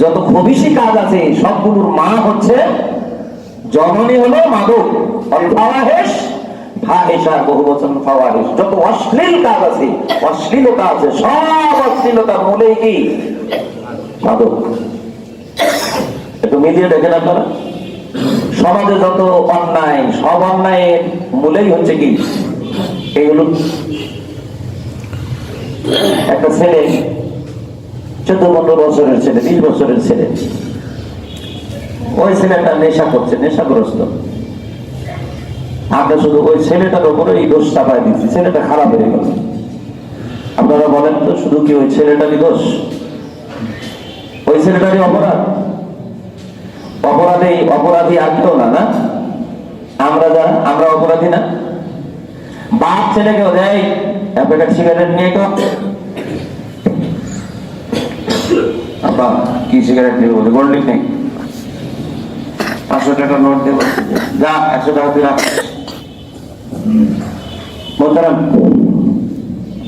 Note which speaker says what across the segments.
Speaker 1: যত খবিশি কাজ আছে, সবগুলোর মা হচ্ছে জননী হলো মাদক। বহু বচন যত অশ্লীল কাজ আছে, অশ্লীলতা আছে, সব অশ্লীলতার কি? মাদক। একটু মিলিয়ে সমাজে যত অন্যায়, সব অন্যায়ের মূলেই হচ্ছে কি? এইগুলো একটা ছেলে। চোদ্দ পনেরো বছরের ছেলে, বিশ বছরের ছেলে। ওই ছেলেটা নেশা করছে, নেশাগ্রস্ত। আমরা শুধু ওই ছেলেটার উপরে এই দোষ চাপাই দিচ্ছি, ছেলেটা খারাপ হয়ে গেল। আপনারা বলেন তো, শুধু কি ওই ছেলেটারই দোষ? ওই ছেলেটারই অপরাধ? অপরাধী অপরাধী আর না না? আমরা যারা আমরা অপরাধী না? বাপ ছেলেকে দেয় সিগারেট নিয়ে আব্বা কি সিগারেট নিয়ে বলে? গোল্ড নেই। পাঁচশো টাকা নোট দেবো। যা, একশো টাকা তুই রাখ।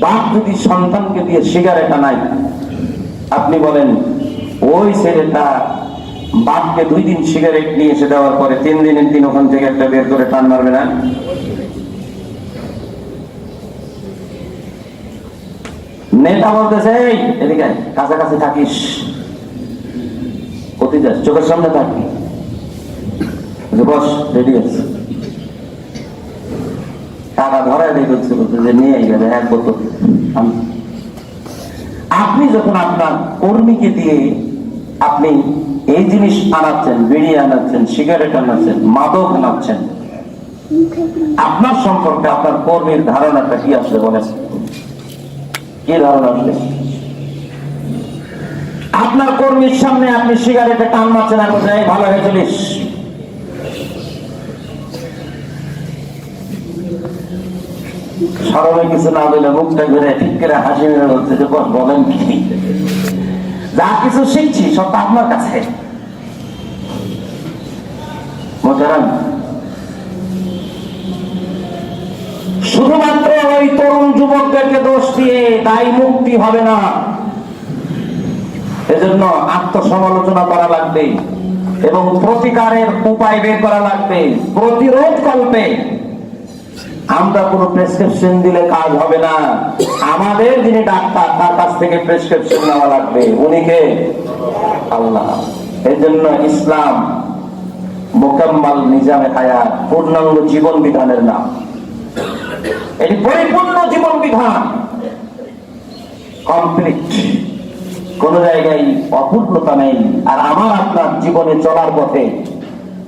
Speaker 1: বাপ যদি সন্তানকে দিয়ে সিগারেট আনায়, আপনি বলেন, ওই ছেলেটা বাপকে দুই দিন সিগারেট নিয়ে এসে দেওয়ার পরে তিন দিনের দিন ওখান থেকে একটা বের করে টান মারবে না? নেতা বলতেছে এদিকে কাছাকাছি থাকিস। যাস চোখের সামনে থাকবি বস রেডি আছে। টাকা যে, নিয়ে গেলে এক আপনি যখন আপনার কর্মীকে দিয়ে আপনি এই জিনিস আনাচ্ছেন, বিড়ি আনাচ্ছেন, সিগারেট আনাচ্ছেন, মাদক আনাচ্ছেন, আপনার সম্পর্কে আপনার কর্মীর ধারণাটা কি আসলে বলেন? কি ধারণা আপনার কর্মীর সামনে আপনি সিগারেটে টান মারছেন বলছেন, "এই ভালো হয়ে চলিস সরমে কিছু না মুখটা ঘুরে ঠিক করে হাসি মেরে বলছে যে বলেন কি? যা কিছু শিখছি সব আপনার কাছে। যুবকদেরকে দোষ দিয়ে দায়ী মুক্তি হবে না। এজন্য আত্মসমালোচনা করা লাগবে এবং প্রতিকারের উপায় বের করা লাগবে। প্রতিরোধ কল্পে আমরা কোনো প্রেসক্রিপশন দিলে কাজ হবে না। আমাদের যিনি ডাক্তার, তার কাছ থেকে প্রেসক্রিপশন নেওয়া লাগবে। উনিকে আল্লাহ। এই জন্য ইসলাম মোকাম্মাল নিজামে হায়াত, পূর্ণাঙ্গ জীবন বিধানের নাম। এটি পরিপূর্ণ জীবন বিধান কমপ্লিট কোন জায়গায় অপূর্ণতা নেই, আর আমার আপনার জীবনে চলার পথে।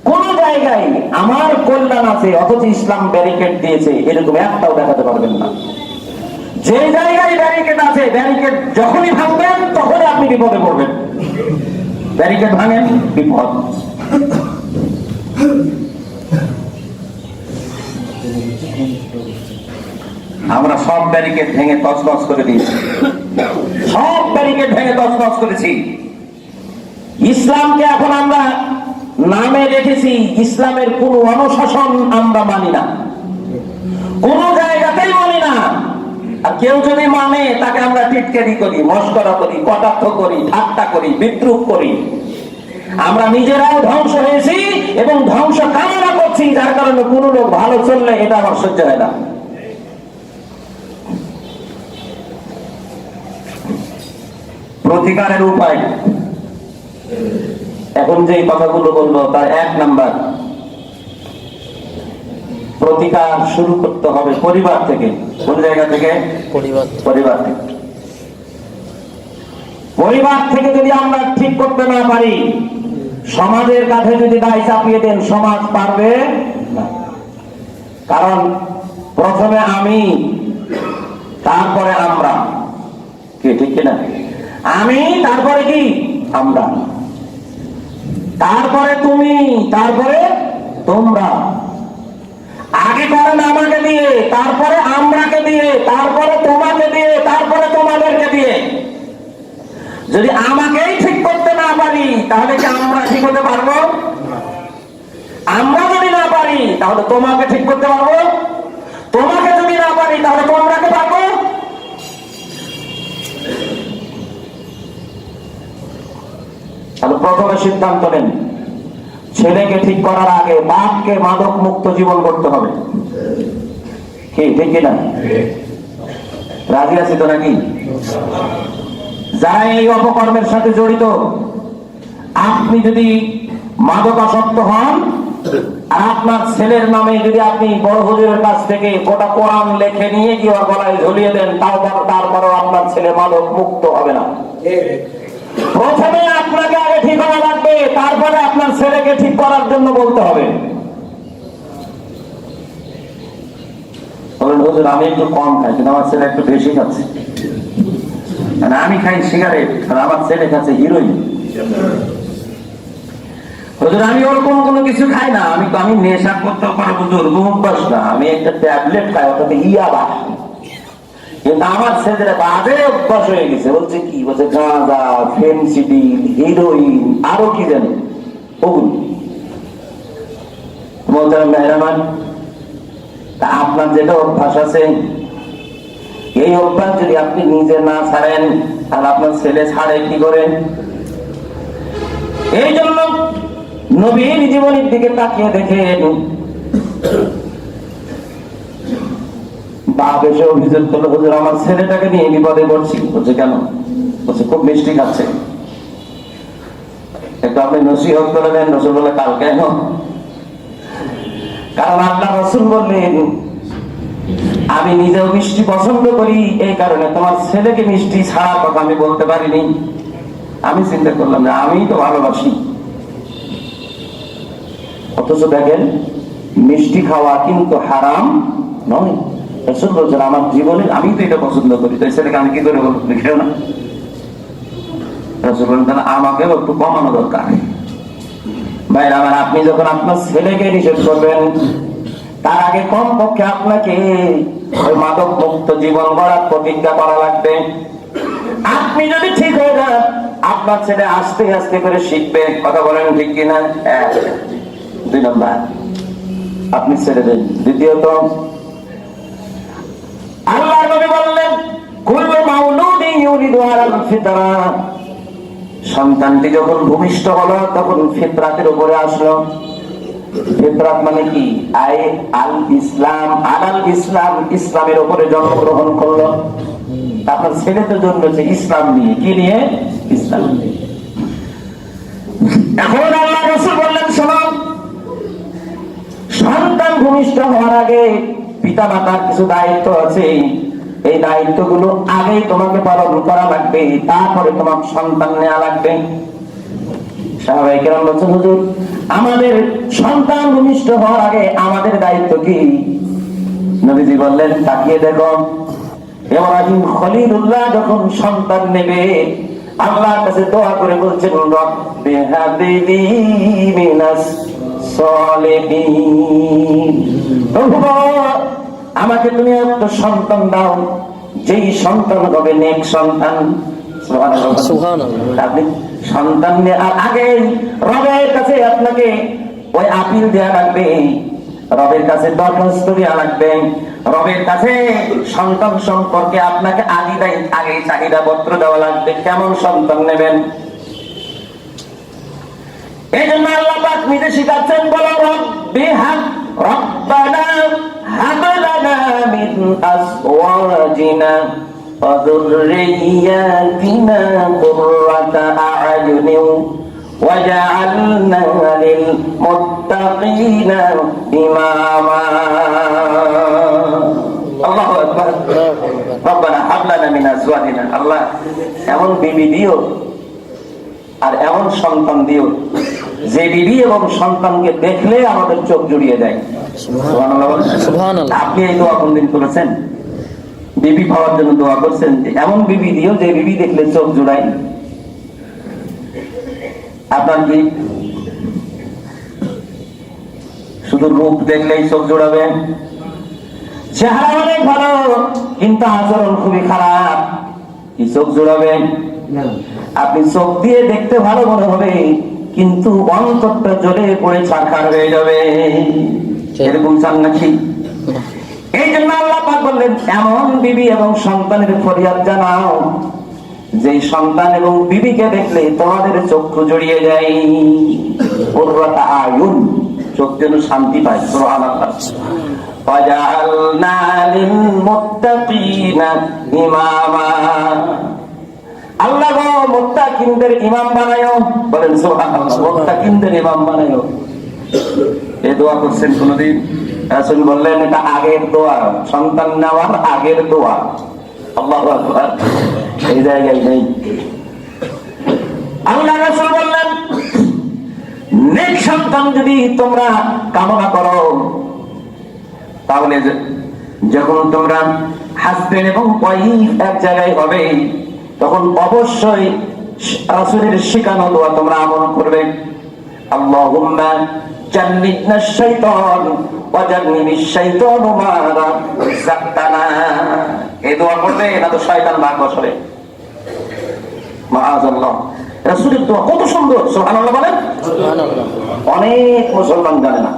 Speaker 1: কোন জায়গায় আমার কল্যাণ আছে, অথচ ইসলাম ব্যারিকেড দিয়েছে, এরকম একটাও দেখাতে পারবেন না। যে জায়গায় ব্যারিকেড আছে ব্যারিকেড যখনই ভাঙবেন, তখনই আপনি বিপদে পড়বেন। ব্যারিকেড ভাঙেন, বিপদ। আমরা সব ব্যারিকেড ভেঙে তছনছ করে দিয়েছি। সব ব্যারিকেড ভেঙে তছনছ করেছি। ইসলামকে এখন আমরা নামে রেখেছি, ইসলামের কোন অনুশাসন আমরা মানি না। কোন জায়গাতেই মানি না। আর কেউ যদি মানে তাকে আমরা টিটকারি করি, মস্করা করি, কটাক্ষ করি ঠাট্টা করি, বিদ্রুপ করি। আমরা নিজেরাও ধ্বংস হয়েছি এবং ধ্বংস কামনা করছি, যার কারণে কোন লোক ভালো চললে এটা আমার সহ্য হয় না। প্রতিকারের উপায়। এখন যে কথাগুলো বলব তার এক নাম্বার প্রতিকার শুরু করতে হবে পরিবার থেকে। কোন জায়গা থেকে?
Speaker 2: পরিবার
Speaker 1: পরিবার থেকে। পরিবার থেকে যদি আমরা ঠিক করতে না পারি সমাজের কাছে যদি দায় চাপিয়ে দেন সমাজ পারবে না। কারণ প্রথমে আমি তারপরে আমরা। কি ঠিক কিনা? আমি, তারপরে কি? আমরা তারপরে তুমি, তারপরে তোমরা। আগে করেন আমাকে দিয়ে, তারপরে আমরাকে দিয়ে, তারপরে তোমাকে দিয়ে, তারপরে তোমাদেরকে দিয়ে। যদি আমাকেই ঠিক করতে না পারি, তাহলে কি আমরা ঠিক হতে পারব? আমরা যদি না পারি, তাহলে তোমাকে ঠিক করতে পারব। তোমাকে যদি না পারি, তাহলে তোমরাকে পারব প্রথমে সিদ্ধান্ত নেন। ছেলেকে ঠিক করার আগে বাপকে মাদক মুক্ত জীবন করতে হবে। কি, ঠিক কিনা? রাজি তো নাকি? যারা এই অপকর্মের সাথে জড়িত, আপনি যদি মাদকাসক্ত হন, আর আপনার ছেলের নামে যদি আপনি বড় হুজুরের কাছ থেকে গোটা কোরআন লেখে নিয়ে গলায় ঝুলিয়ে দেন তারপর তারপরও আপনার ছেলে মাদক মুক্ত হবে না। প্রথমে আপনাকে আগে ঠিক হওয়া লাগবে, তারপরে আপনার ছেলেকে ঠিক করার জন্য বলতে হবে। আমি একটু কম খাই, কিন্তু আমার ছেলে একটু বেশি খাচ্ছে। মানে আমি খাই সিগারেট, আর আমার ছেলে খাচ্ছে হিরোইন। হুজুর, আমি ওরকম কোনো কিছু খাই না, আমি তো, আমি নেশা করতে পারব হুজুর না। আমি একটা ট্যাবলেট খাই ওটাতে ইয়াবা। আমার ছেলেরা বাজে অভ্যাস হয়ে গেছে। বলছে কি? বলছে গাঁজা ফেন্সিডিল হিরোইন আরও কি জানি ওগুলো। মেহরামান তা আপনার যেটা অভ্যাস আছে, এই অভ্যাস যদি আপনি নিজে না ছাড়েন আর আপনার ছেলে ছাড়ে কি করে? এই জন্য নবীর জীবনের দিকে তাকিয়ে দেখেন বাপ এসে অভিযোগ করল হুজুর আমার ছেলেটাকে নিয়ে বিপদে পড়ছি। বলছে, কেন? বলছে, খুব মিষ্টি খাচ্ছে। একটু আপনি নসিহত করে দেন বলে, কাল কেন? কারণ রসুল বললেন, আমি নিজেও মিষ্টি পছন্দ করি, এই কারণে তোমার ছেলেকে মিষ্টি ছাড়ার কথা আমি বলতে পারিনি। আমি চিন্তা করলাম যে আমি তো ভালোবাসি। অথচ দেখেন, মিষ্টি খাওয়া কিন্তু হারাম নয়। আমার আমি তো এটা পছন্দ করি ছেলেকে আমি কি করে না। একটু কমানো দরকার। ভাই আমার, আপনি যখন আপনার ছেলেকে নিষেধ করবেন, তার আগে কম পক্ষে আপনাকে ওই মাদক মুক্ত জীবন গড়ার প্রতিজ্ঞা করা লাগবে। আপনি যদি ঠিক হয়ে যান, আপনার ছেলে আস্তে আস্তে করে শিখবে। কথা বলেন ঠিক কিনা? দুই নম্বর, আপনি ছেড়ে দেন। দ্বিতীয়ত সন্তানটি যখন ভূমিষ্ঠ হলো, তখন ফিতরাতের উপরে আসলো। ফিতরাত মানে কি? আই আল ইসলাম, আলাল ইসলাম, ইসলামের উপরে জন্মগ্রহণ করল। তারপর ছেলে তো জন্মেছে ইসলাম নিয়ে, কি নিয়ে? ইসলাম নিয়ে। এখন আল্লাহ রসুল বললেন, শোনো, সন্তান ভূমিষ্ঠ হওয়ার আগে পিতা মাতার কিছু দায়িত্ব আছে, এই দায়িত্বগুলো আগেই তোমাকে পালন করা লাগবে, তারপরে তোমার সন্তান নেওয়া লাগবে। আমাদের সন্তান ভূমিষ্ঠ হওয়ার আগে আমাদের দায়িত্ব কি? বললেন, তাকিয়ে দেখো যখন সন্তান নেবে, আল্লাহর কাছে দোয়া করে বলছেন মিনাস আমাকে তুমি একটা সন্তান দাও যেই সন্তান হবে নেক সন্তান। আপনি সন্তান আর আগে রবের কাছে আপনাকে ওই আপিল দেওয়া লাগবে রবের কাছে দরখাস্ত দেওয়া লাগবে। রবের কাছে সন্তান সম্পর্কে আপনাকে আগে আগে চাহিদা পত্র দেওয়া লাগবে। কেমন সন্তান নেবেন? এই জন্য আল্লাহ পাক নিজে শিখাচ্ছেন বলো রব্বি হাব রব্বানা হাব লানা মিন আজওয়াজিনা وذرياتنا قرة أعين وجعلنا للمتقين إماما الله أكبر ربنا هب لنا من أزواجنا الله এমন বিবি দিও আর এমন সন্তান দিও যে বিবি এবং সন্তানকে দেখলে আমাদের চোখ জুড়িয়ে দেয়। সুবহানাল্লাহ বলেন।
Speaker 2: সুবহানাল্লাহ।
Speaker 1: আপনি এই দোয়া কোনদিন করেছেন? বিবি পাওয়ার জন্য দোয়া করছেন? এমন বিবি দিও যে বিবি দেখলে চোখ জুড়ায় আপনার কি শুধু রূপ দেখলেই চোখ জোড়াবেন চেহারা অনেক ভালো কিন্তু আচরণ খুবই খারাপ। কি চোখ জোড়াবেন আপনি চোখ দিয়ে দেখতে ভালো মনে হবে। কিন্তু অন্তরটা জ্বলে পড়ে ছাড়খাড় হয়ে যাবে এরকম চান নাকি এই জন্য আল্লাহ পাক বললেন এমন বিবি এবং সন্তানের ফরিয়াদ জানাও যে সন্তান এবং বিবিকে দেখলে তোমাদের চক্ষু জড়িয়ে যায় উর্রতা আয়ুন চোখ যেন শান্তি পায় সুবহান আল্লাহ وجعلنا للمتقين إماما আল্লাহ গো মুত্তাকিনদের ইমাম বানায়ো। বলেন সুবহানাল্লাহ মুত্তাকিনদের ইমাম বানায়ো। এ দোয়া করছেন কোনদিন? রাসূল বললেন এটা আগের দোয়া সন্তান নেওয়ার আগের দোয়া। আল্লাহু আকবার। এই জায়গায় নেই। আল্লাহ রাসূল বললেন নেক সন্তান যদি তোমরা কামনা করো তাহলে যখন তোমরা হাসবেন এবং ওয়াইফ এক জায়গায় হবে তখন অবশ্যই রাসূলের শিখানো দোয়া তোমরা আমল করবে। আল্লাহুম্মা শাইতান ওয়া শাইতান মা রাযাকতানা এই দোয়া করবে তো শয়তান ভাগ রাসূলের দোয়া কত সুন্দর সুবহানাল্লাহ বলেন। অনেক মুসলমান জানে না।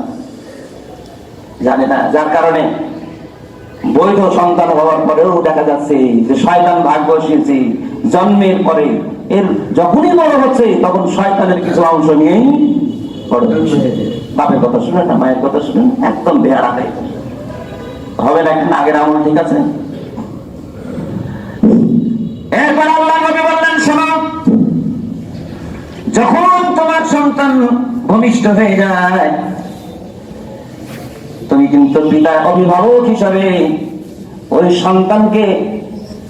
Speaker 1: জানে না যার কারণে বৈধ সন্তান হওয়ার পরেও দেখা যাচ্ছে যে শয়তান ভাগ বসিয়েছে জন্মের পরে এর যখনই বড় হচ্ছে তখন শয়তানের কিছু অংশ নিয়েই বড় হচ্ছে। বাপের কথা শুনে না মায়ের কথা শুনেন একদম বেহারা হয়ে। হবে না এখন আগের আমল ঠিক আছে এরপর আল্লাহ নবী বললেন শোনো যখন তোমার সন্তান ভূমিষ্ঠ হয়ে যায় তুমি কিন্তু পিতা অভিভাবক হিসাবে ওই সন্তানকে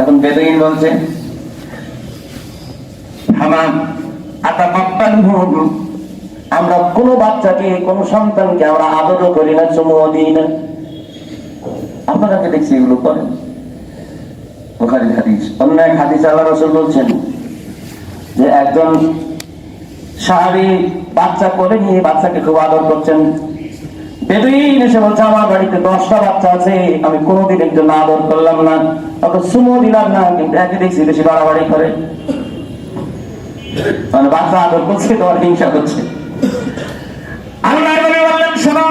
Speaker 1: এখন বেদইন বলছে আমার কোন বাচ্চাকে, কোন সন্তানকে আমরা আদরও করি না, চুমুও দিই না। আপনারা দেখছি এগুলো করেন। একজন সাহাবি বাচ্চা করে নিয়ে বাচ্চাকে খুব আদর করছেন। বেদুইন এসে বলছে, আমার বাড়িতে দশটা বাচ্চা আছে, আমি কোনোদিন একটু না আদর করলাম না। অত সুমো দিলাম না, কিন্তু একে দেখছি বেশি বাড়াবাড়ি করে। মানে বাচ্চা আদর করছে, তোমার হিংসা করছে। আমি বললেন, শোনো।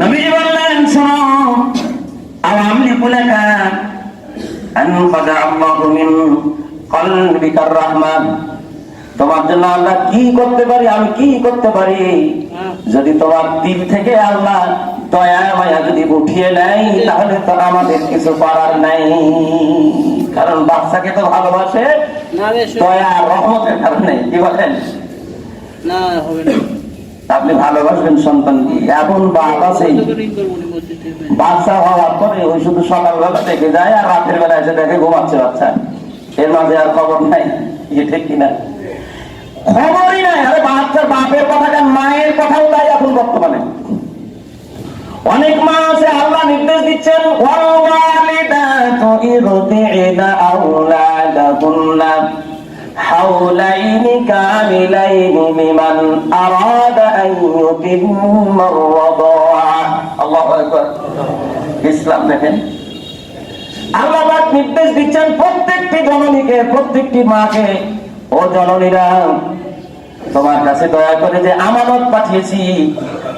Speaker 1: নবীজি বললেন, শোনো, আওয়ামলি পুলেকা আন কাজা মিন রহমান। তোমার জন্য আল্লাহ কি করতে পারি আমি কি করতে পারি? যদি তোমার দিল থেকে আল্লাহ দয়া মায়া যদি উঠিয়ে নেয় তাহলে তো আমাদের কিছু করার নাই। কারণ বাচ্চাকে তো ভালোবাসে। দয়া রহমতের কারণে কি বলেন?
Speaker 2: না হবে না।
Speaker 1: আপনি ভালোবাসবেন সন্তানকে এমন বাপ আছে।
Speaker 2: রিং করব নি মসজিদে?
Speaker 1: বাচ্চা হওয়ার পরে ওই শুধু সকালবেলা দেখে যায় আর রাতের বেলা এসে দেখে ঘুমাচ্ছে বাচ্চা। এর মাঝে আর খবর নাই। ঠিক কিনা? খবরই নাই। আরে বাচ্চার বাপের কথা কেন মায়ের কথাও তাই এখন বর্তমানে। অনেক মা আছে, আল্লাহ নির্দেশ দিচ্ছেন আল্লাহু নির্দেশ দিচ্ছেন, প্রত্যেকটি জননীকে, প্রত্যেকটি মাকে, ও জননীরা তোমার কাছে দয়া করে যে আমানত পাঠিয়েছি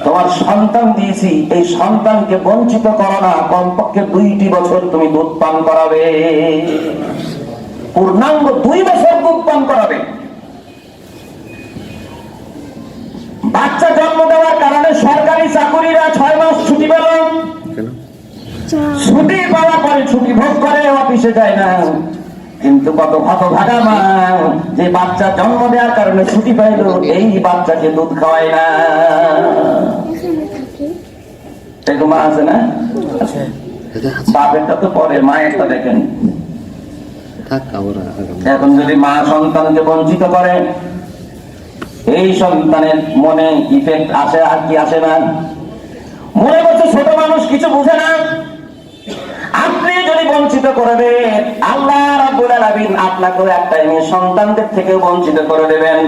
Speaker 1: তোমার সন্তান দিয়েছি এই সন্তানকে বঞ্চিত করো না। কমপক্ষে দুইটি বছর তুমি দুধ পান করাবে। পূর্ণাঙ্গ দুই বছর দুধ পান করাবে। বাচ্চা জন্ম দেওয়ার কারণে সরকারি চাকুরিরা ছয় মাস ছুটি পেল। ছুটি পাওয়ার পরে ছুটি ভোগ করে অফিসে যায় না। কিন্তু কত কত ভাগা মা যে বাচ্চা জন্ম দেওয়ার কারণে ছুটি পাইল এই বাচ্চাকে দুধ খাওয়ায় না। মা আছে না? বাপেরটা তো পরে মায়েরটা দেখেন। এখন যদি মা সন্তানকে বঞ্চিত করে এই সন্তানের মনে ইফেক্ট আসে আর কি আসে না? মনে করছে ছোট মানুষ কিছু বুঝে না? আপনি বঞ্চিত করে বঞ্চিত করবেন। আল্লাহ রাব্বুল আলামিন আপনাকে একটা মেয়ে সন্তানদের থেকে বঞ্চিত করে দেবেন।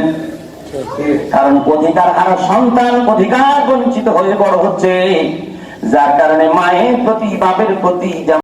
Speaker 1: কারণ অধিকার আর সন্তান অধিকার বঞ্চিত হয়ে বড় হচ্ছে। যার কারণে মায়ের প্রতি, বাপের প্রতি